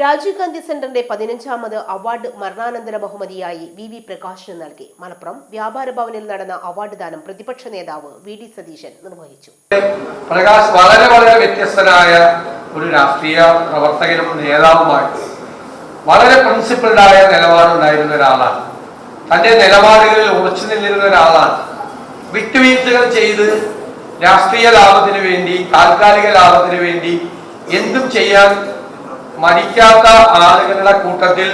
രാജീവ് ഗാന്ധി സെന്ററിന്റെ പതിനഞ്ചാമത് അവാർഡ് മരണാനന്തര ബഹുമതിയായി V V പ്രകാശിന് നൽകി. മലപ്പുറം വ്യാപാര ഭവനിൽ നടന്ന അവാർഡ് ദാനം പ്രതിപക്ഷ നേതാവ് വി ഡി സതീശൻ നിർവഹിച്ചു. പ്രകാശ് വളരെ വളരെ വ്യത്യസ്തനായ ഒരു രാഷ്ട്രീയ പ്രവർത്തകനും നേതാവുമായി വളരെ പ്രിൻസിപ്പിൾഡായ നിലപാടുണ്ടായിരുന്ന ഒരാളാണ്. തന്റെ നിലപാടുകളിൽ ഉറച്ചു നിന്നിരുന്ന ഒരാളാണ്. വിട്ടുവീഴ്ചകൾ ചെയ്ത് രാഷ്ട്രീയ ലാഭത്തിന് വേണ്ടി താൽക്കാലിക ലാഭത്തിന് വേണ്ടി എന്തും ചെയ്യാൻ മടിക്കാത്ത ആളുകളുടെ കൂട്ടത്തിൽ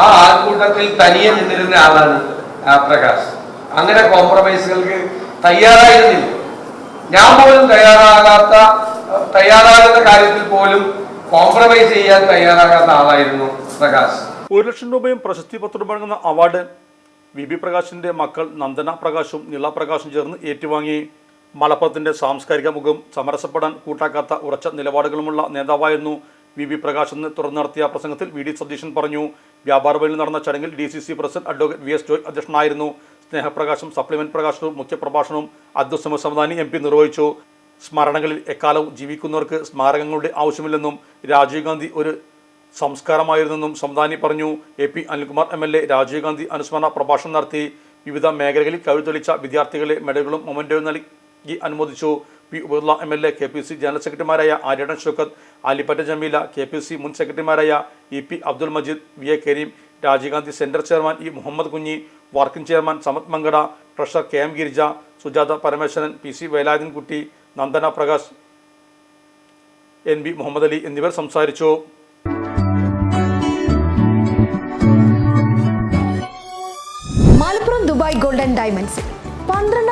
ആ ആൾക്കൂട്ടത്തിൽ തനിയെ നിന്നിരുന്ന ആളാണ് പ്രകാശ്. അങ്ങനെ കോംപ്രമൈസുകൾക്ക് തയ്യാറായിരുന്നില്ല. ഞാൻ പോലും തയ്യാറാകാത്ത തയ്യാറാകുന്ന കാര്യത്തിൽ പോലും കോംപ്രമൈസ് ചെയ്യാൻ തയ്യാറാകാത്ത ആളായിരുന്നു പ്രകാശ്. ഒരു ലക്ഷം രൂപയും പ്രശസ്തി പത്രം വഴങ്ങുന്ന അവാർഡ് വി. ബി പ്രകാശിന്റെ മക്കൾ നന്ദന പ്രകാശും നിള പ്രകാശും ചേർന്ന് ഏറ്റുവാങ്ങി. മലപ്പുറത്തിന്റെ സാംസ്കാരിക മുഖം സമരസപ്പെടാൻ കൂട്ടാക്കാത്ത ഉറച്ച നിലപാടുകളുമുള്ള നേതാവായിരുന്നു വി ബി പ്രകാശ് തുറന്നു നടത്തിയ പ്രസംഗത്തിൽ വി ഡി സതീശൻ പറഞ്ഞു വ്യാപാര ഭവനിൽ നടന്ന ചടങ്ങിൽ D C C president advocate V S Joy അധ്യക്ഷനായിരുന്നു. സ്നേഹപ്രകാശം സപ്ലിമെന്റ് പ്രകാശനവും മുഖ്യപ്രഭാഷണവും അബ്ദുസമ സമദാനി എം പി നിർവഹിച്ചു. സ്മരണകളിൽ എക്കാലവും ജീവിക്കുന്നവർക്ക് സ്മാരകങ്ങളുടെ ആവശ്യമില്ലെന്നും രാജീവ് ഗാന്ധി ഒരു സംസ്കാരമായിരുന്നെന്നും സംദാനി പറഞ്ഞു. A P Anilkumar M L A Rajiv Gandhi അനുസ്മരണ പ്രഭാഷണം നടത്തി. വിവിധ മേഖലകളിൽ കഴിവ് തെളിച്ച വിദ്യാർത്ഥികളെ മെഡലുകളും മൊമെന്റോയും നൽകി അനുമോദിച്ചു. P ഉബുല്ല M L A K P C general സെക്രട്ടറിമാരായ Aryadan Shoukath Alippatta Jameela K P C മുൻ സെക്രട്ടറിമാരായ E P Abdul Majeed V A Kareem Rajiv Gandhi centre chairman E Muhammad Kunhi working chairman Samad Mankada treasurer K M Girija Sujatha Parameswaran P C Velayudhankutty Nandana Prakash N B Muhammad Ali എന്നിവർ സംസാരിച്ചു. Malappuram Dubai golden diamonds. പന്ത്രണ്ടാം